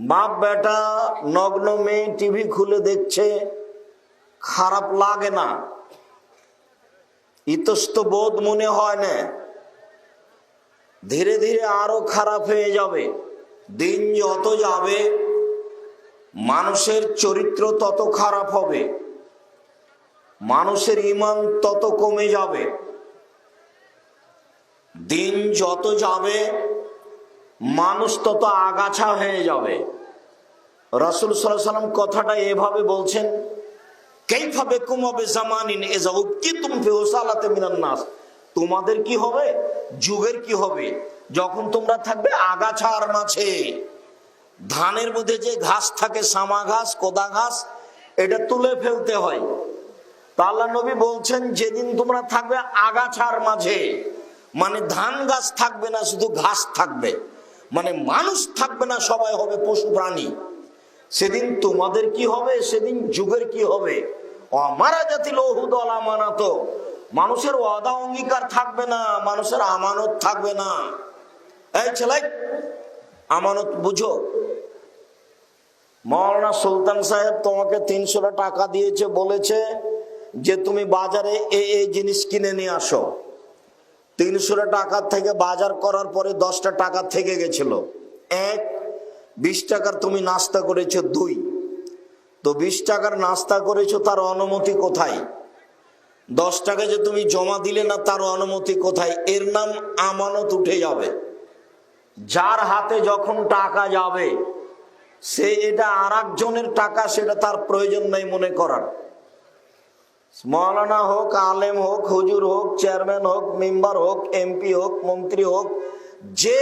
বাপ বেটা নগ্ন মেয়ে টিভি খুলে দেখছে, খারাপ লাগে না। ইতস্ত বোধ মনে হয় না। ধীরে ধীরে আরও খারাপ হয়ে যাবে। দিন যত যাবে, মানুষের চরিত্র তত খারাপ হবে। মানুষের ইমান তত কমে যাবে। দিন যত যাবে মানুষ তত আগাছা হয়ে যাবে। রসুল সাল্লাম কথাটা এভাবে বলছেন কেইভাবে কুমাবে জামানিন এজা তোমাদের কি হবে? যুগের কি হবে? যখন তোমরা থাকবে আগাছার মাঝে। ধানের মধ্যে যে ঘাস থাকে, সামা ঘাস, কোদা ঘাস, এটা তুলে ফেলতে হয়। আল্লাহ নবী বলছেন, যেদিন তোমরা থাকবে আগাছার মাঝে মানে ধান গাছ থাকবে না, শুধু ঘাস থাকবে। মানে মানুষ থাকবে না, সবাই হবে পশু প্রাণী। সেদিন তোমাদের কি হবে? সেদিন যুগের কি হবে? অমারা জাতি লৌহুদল আমানত। মানুষের ওয়াদা অঙ্গীকার থাকবে না, মানুষের আমানত থাকবে না। এই ছেলে, আমানত বুঝো। মৌলানা সুলতান সাহেব তোমাকে তিনশো টাকা দিয়েছে, বলেছে যে তুমি বাজারে এই জিনিস কিনে নিয়ে আসো। তিনশো টাকার থেকে বাজার করার পরে দশটা টাকা থেকে গেছিল। এক, বিশ টাকার তুমি নাস্তা করেছ। দুই, তো বিশ টাকার নাস্তা করেছ, তার অনুমতি কোথায়? দশ টাকা যে তুমি জমা দিলে না, তার অনুমতি কোথায়? এর নাম আমানত উঠে যাবে। যার হাতে যখন টাকা যাবে, সে এটা আর টাকা, সেটা তার প্রয়োজন নেই মনে করার। মৌলানা হোক, আলেম হোক, হুজুর হোক, চেয়ারম্যান হোক, মেম্বার হোক, এমপি হোক, মন্ত্রী হোক, যে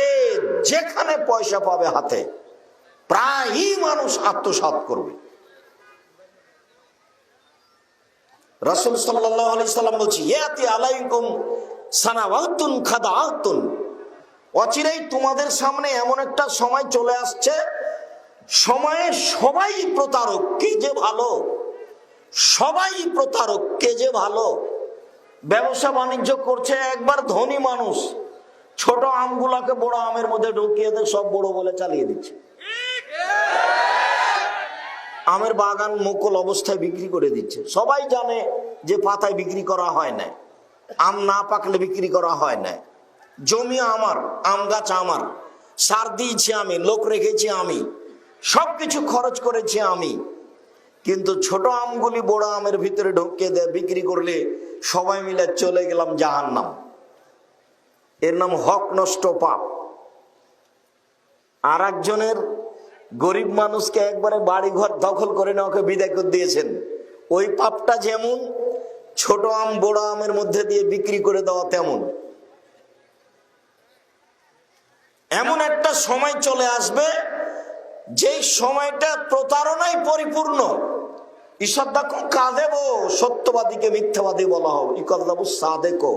যেখানে পয়সা পাবে হাতে, প্রায়ই মানুষ আত্মসাত করবে। রসুল সাল্লাম বলছি, ইয়াতি আলাইকুম সানাওয়াতুন খাদাআতুন। অচিরেই তোমাদের সামনে এমন একটা সময় চলে আসছে, সময়ে সবাই প্রতারক, কি যে ভালো। সবাই প্রতারক, কে যে ভালো? ব্যবসা বাণিজ্য করছে একবার ধনী মানুষ, ছোট আমগুলাকে বড় আমের মধ্যে ঢুকিয়ে দিয়ে সব বড় বলে চালিয়ে দিচ্ছে। আমের বাগান মুকুল অবস্থায় বিক্রি করে দিচ্ছে। সবাই জানে যে পাতায় বিক্রি করা হয় না। আম না পাকলে বিক্রি করা হয় না। জমি আমার, আম গাছ আমার। সার দিয়েছি আমি, লোক রেখেছি আমি। সবকিছু খরচ করেছি আমি। কিন্তু ছোট আমগুলি বড় আমের ভিতরে ঢুকিয়ে দেয়, বিক্রি করলে সবাই মিলে চলে গেলাম জাহান নাম এর নাম হক নষ্ট পাপ। আর একজনের গরিব মানুষকে একবারে বাড়ি ঘর দখল করে না ওকে বিদায় করে দিয়েছেন। ওই পাপটা যেমন ছোট আম, বড় আমের মধ্যে দিয়ে বিক্রি করে দেওয়া তেমন। এমন একটা সময় চলে আসবে, যেই সময়টা প্রতারণায় পরিপূর্ণ। দেখো কাঁদেব সত্যবাদীকে মিথ্যাবাদী বলা হবে। ই কথা সাদেকো,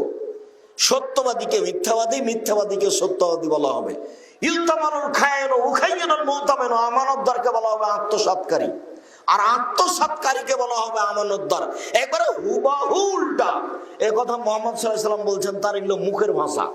সত্যবাদীকে মিথ্যাবাদী, মিথ্যাবাদীকে সত্যবাদী বলা হবে। আমানতদারকে বলা হবে আত্মসাৎকারী। আর আত্মসাৎকারীকে বলা হবে আমানতদার একবারে হুবাহু উল্টা এ কথা মোহাম্মদ সাল্লাম বলছেন, তার এগুলো মুখের ভাষা।